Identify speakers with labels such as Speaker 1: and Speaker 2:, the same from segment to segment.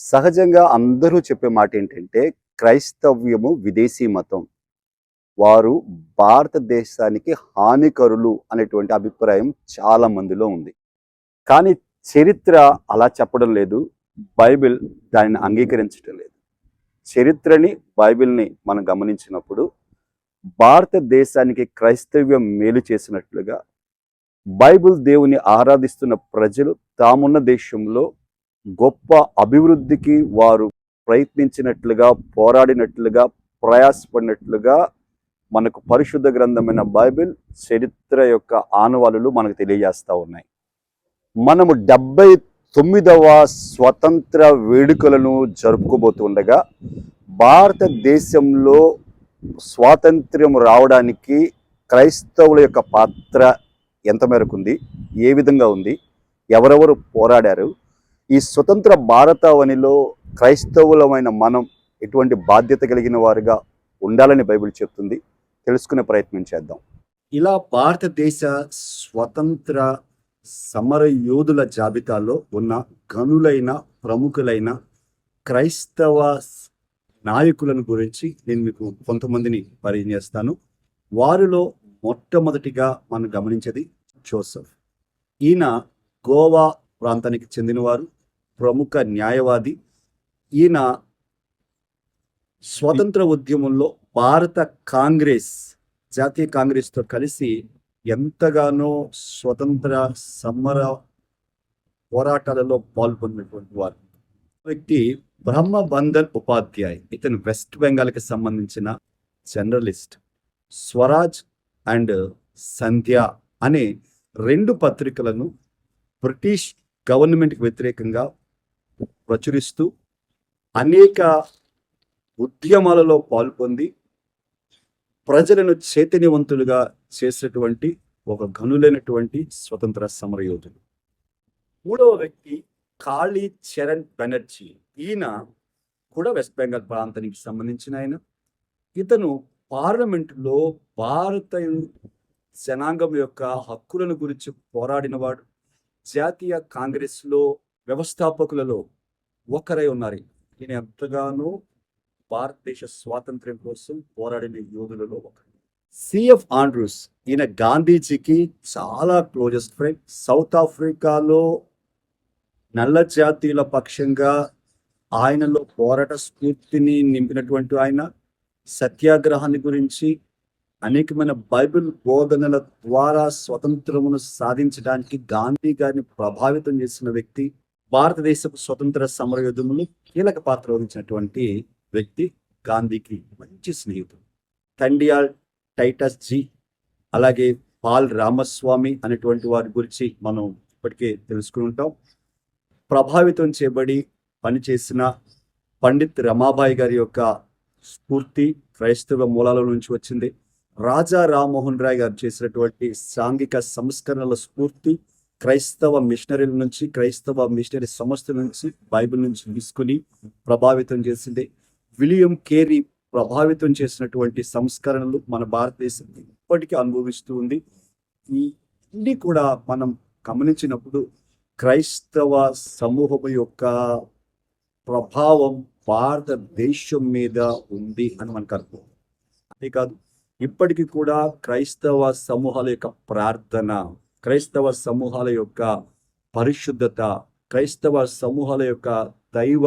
Speaker 1: సహజంగా అందరూ చెప్పే మాట ఏంటంటే క్రైస్తవ్యము విదేశీ మతం. వారు భారతదేశానికి హానికరులు అనేటువంటి అభిప్రాయం చాలా మందిలో ఉంది. కానీ చరిత్ర అలా చెప్పడం లేదు. బైబిల్ దానిని అంగీకరించడం లేదు. చరిత్రని బైబిల్ని మనం గమనించినప్పుడు భారతదేశానికి క్రైస్తవ్యం మేలు చేసినట్లుగా బైబిల్ దేవుని ఆరాధిస్తున్న ప్రజలు తామున్న దేశంలో గొప్ప అభివృద్ధికి వారు ప్రయత్నించినట్లుగా పోరాడినట్లుగా ప్రయాసపడినట్లుగా మనకు పరిశుద్ధ గ్రంథమైన బైబిల్ చరిత్ర యొక్క ఆనవాలులు మనకు తెలియజేస్తూ ఉన్నాయి. మనము డెబ్బై తొమ్మిదవ స్వతంత్ర వేడుకలను జరుపుకోబోతుండగా భారతదేశంలో స్వాతంత్ర్యం రావడానికి క్రైస్తవుల యొక్క పాత్ర ఎంత మేరకు ఉంది? ఏ విధంగా ఉంది? ఎవరెవరు పోరాడారు? ఈ స్వతంత్ర భారతావనిలో క్రైస్తవులమైన మనం ఎటువంటి బాధ్యత కలిగిన వారుగా ఉండాలని బైబిల్ చెప్తుంది. తెలుసుకునే ప్రయత్నం చేద్దాం. ఇలా భారతదేశ స్వతంత్ర సమర యోధుల జాబితాలో ఉన్న గనులైన ప్రముఖులైన క్రైస్తవ నాయకులను గురించి నేను మీకు కొంతమందిని పరిచయం చేస్తాను. వారిలో మొట్టమొదటిగా మనం గమనించేది జోసఫ్. ఈయన గోవా ప్రాంతానికి చెందినవారు. ప్రముఖ న్యాయవాది. ఈయన స్వతంత్ర ఉద్యమంలో భారత కాంగ్రెస్ జాతీయ కాంగ్రెస్తో కలిసి ఎంతగానో స్వతంత్ర సమర పోరాటాలలో పాల్గొన్నటువంటి వారు. వ్యక్తి బ్రహ్మబంధన్ ఉపాధ్యాయ్ ఇతను వెస్ట్ బెంగాల్కి సంబంధించిన జర్నలిస్ట్. స్వరాజ్ అండ్ సంధ్య అనే రెండు పత్రికలను బ్రిటిష్ గవర్నమెంట్కి వ్యతిరేకంగా ప్రచురిస్తూ అనేక ఉద్యమాలలో పాల్పొంది ప్రజలను చైతన్యవంతులుగా చేసినటువంటి ఒక గనులైనటువంటి స్వతంత్ర సమరయోధుడు. మూడవ వ్యక్తి కాళీ చరణ్ బెనర్జీ. ఈయన కూడా వెస్ట్ బెంగాల్ ప్రాంతానికి సంబంధించిన ఆయన. ఇతను పార్లమెంటులో భారత జనాంగం యొక్క హక్కులను గురించి పోరాడినవాడు. జాతీయ కాంగ్రెస్లో వ్యవస్థాపకులలో ఒకరై ఉన్నారు. ఈయన ఎంతగానో భారతదేశ స్వాతంత్ర్యం కోసం పోరాడిన యోధులలో ఒకరు. సిఎఫ్ ఆండ్రూస్ ఈయన గాంధీజీకి చాలా క్లోజెస్ట్ ఫ్రెండ్ సౌత్ ఆఫ్రికాలో నల్ల జాతీయుల పక్షంగా ఆయనలో పోరాట స్ఫూర్తిని నింపినటువంటి ఆయన. సత్యాగ్రహాన్ని గురించి అనేకమైన బైబిల్ బోధనల ద్వారా స్వతంత్రమును సాధించడానికి గాంధీ గారిని ప్రభావితం చేసిన వ్యక్తి. భారతదేశపు స్వతంత్ర సమరయుద్ధములు కీలక పాత్ర వహించినటువంటి వ్యక్తి గాంధీకి మంచి స్నేహితుడు. తండియాల్ టైటస్ జీ అలాగే పాల్ రామస్వామి అనేటువంటి వారి గురించి మనం ఇప్పటికే తెలుసుకుని ఉంటాం. ప్రభావితం చేయబడి పనిచేసిన పండిత్ రమాబాయి గారి యొక్క స్ఫూర్తి క్రైస్తవ మూలాల నుంచి వచ్చింది. రాజా రామ్మోహన్ రాయ్ గారు చేసినటువంటి సాంఘిక సంస్కరణల స్ఫూర్తి క్రైస్తవ మిషనరీల నుంచి క్రైస్తవ మిషనరీ సంస్థల నుంచి బైబిల్ నుంచి తీసుకుని ప్రభావితం చేసింది. విలియం కేరీ ప్రభావితం చేసినటువంటి సంస్కరణలు మన భారతదేశం ఇప్పటికీ అనుభవిస్తూ ఉంది. ఈ ఇన్ని కూడా మనం గమనించినప్పుడు క్రైస్తవ సమూహం యొక్క ప్రభావం భారతదేశం మీద ఉంది అని మనకు అర్థం. అంతేకాదు ఇప్పటికీ కూడా క్రైస్తవ సమూహాల యొక్క ప్రార్థన క్రైస్తవ సమూహాల యొక్క పరిశుద్ధత క్రైస్తవ సమూహాల యొక్క దైవ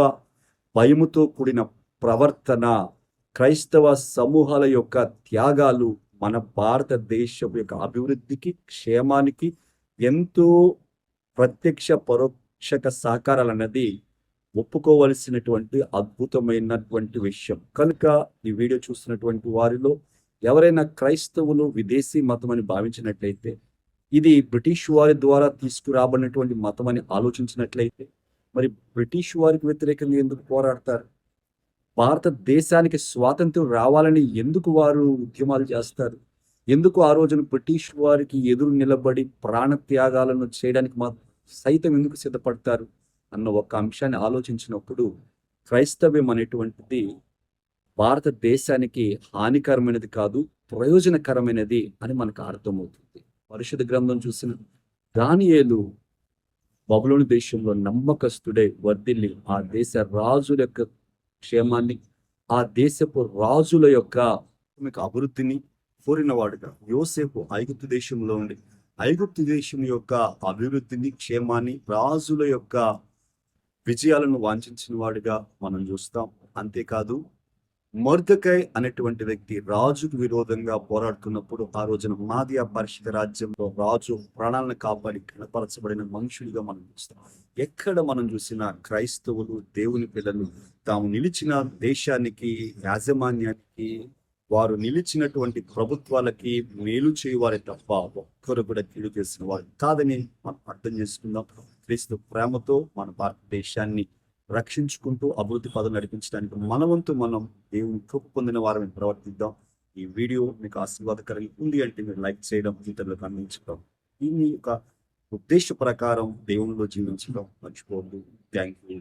Speaker 1: భయముతో కూడిన ప్రవర్తన క్రైస్తవ సమూహాల యొక్క త్యాగాలు మన భారతదేశం యొక్క అభివృద్ధికి క్షేమానికి ఎంతో ప్రత్యక్ష పరోక్షక సహకారాలు అన్నది ఒప్పుకోవలసినటువంటి అద్భుతమైనటువంటి విషయం. కనుక ఈ వీడియో చూస్తున్నటువంటి వారిలో ఎవరైనా క్రైస్తవులు విదేశీ మతం అని భావించినట్లయితే ఇది బ్రిటిష్ వారి ద్వారా తీసుకురాబడినటువంటి మతం అని ఆలోచించినట్లయితే మరి బ్రిటిష్ వారికి వ్యతిరేకంగా ఎందుకు పోరాడతారు? భారతదేశానికి స్వాతంత్రం రావాలని ఎందుకు వారు ఉద్యమాలు చేస్తారు? ఎందుకు ఆ రోజున బ్రిటిష్ వారికి ఎదురు నిలబడి ప్రాణ త్యాగాలను చేయడానికి మా సైతం ఎందుకు సిద్ధపడతారు? అన్న ఒక అంశాన్ని ఆలోచించినప్పుడు క్రైస్తవ్యం అనేటువంటిది భారతదేశానికి హానికరమైనది కాదు ప్రయోజనకరమైనది అని మనకు అర్థమవుతుంది. పరిషత్ గ్రంథం చూసిన దానియేలు బబులోని దేశంలో నమ్మకస్తుడే వర్ధిల్లి ఆ దేశ రాజుల యొక్క క్షేమాన్ని ఆ దేశపు రాజుల యొక్క మీకు అభివృద్ధిని కోరినవాడుగా. యోసేపు ఐగుప్తు దేశంలో ఉండి ఐగుప్తు దేశం యొక్క అభివృద్ధిని క్షేమాన్ని రాజుల యొక్క విజయాలను వాంఛించిన వాడుగా మనం చూస్తాం. అంతేకాదు మొర్దకై అనేటువంటి వ్యక్తి రాజుకు విరోధంగా పోరాడుతున్నప్పుడు ఆ రోజున మాదియా పరిషత్ రాజ్యంలో రాజు ప్రాణాలను కాపాడి కనపరచబడిన మనుషులుగా మనం చూస్తాం. ఎక్కడ మనం చూసినా క్రైస్తవులు దేవుని పిల్లలు తాము నిలిచిన దేశానికి యాజమాన్యానికి వారు నిలిచినటువంటి ప్రభుత్వాలకి మేలు చేయవారే తప్ప ఒక్కరు కూడా కీడు చేసిన వారు కాదని మనం అర్థం చేసుకుందాం. క్రీస్తు ప్రేమతో మన భారతదేశాన్ని రక్షించుకుంటూ అభివృద్ధి పదం నడిపించడానికి మనవంతు మనం దేవుని కృప పొందిన వారిని ప్రవర్తిద్దాం. ఈ వీడియో మీకు ఆశీర్వాదకరంగా ఉంది అంటే మీరు లైక్ చేయడం ఇతరులకు అందించడం. ఈ యొక్క ఉద్దేశ ప్రకారం దేవునిలో జీవించడం మర్చిపోవద్దు. Thank you.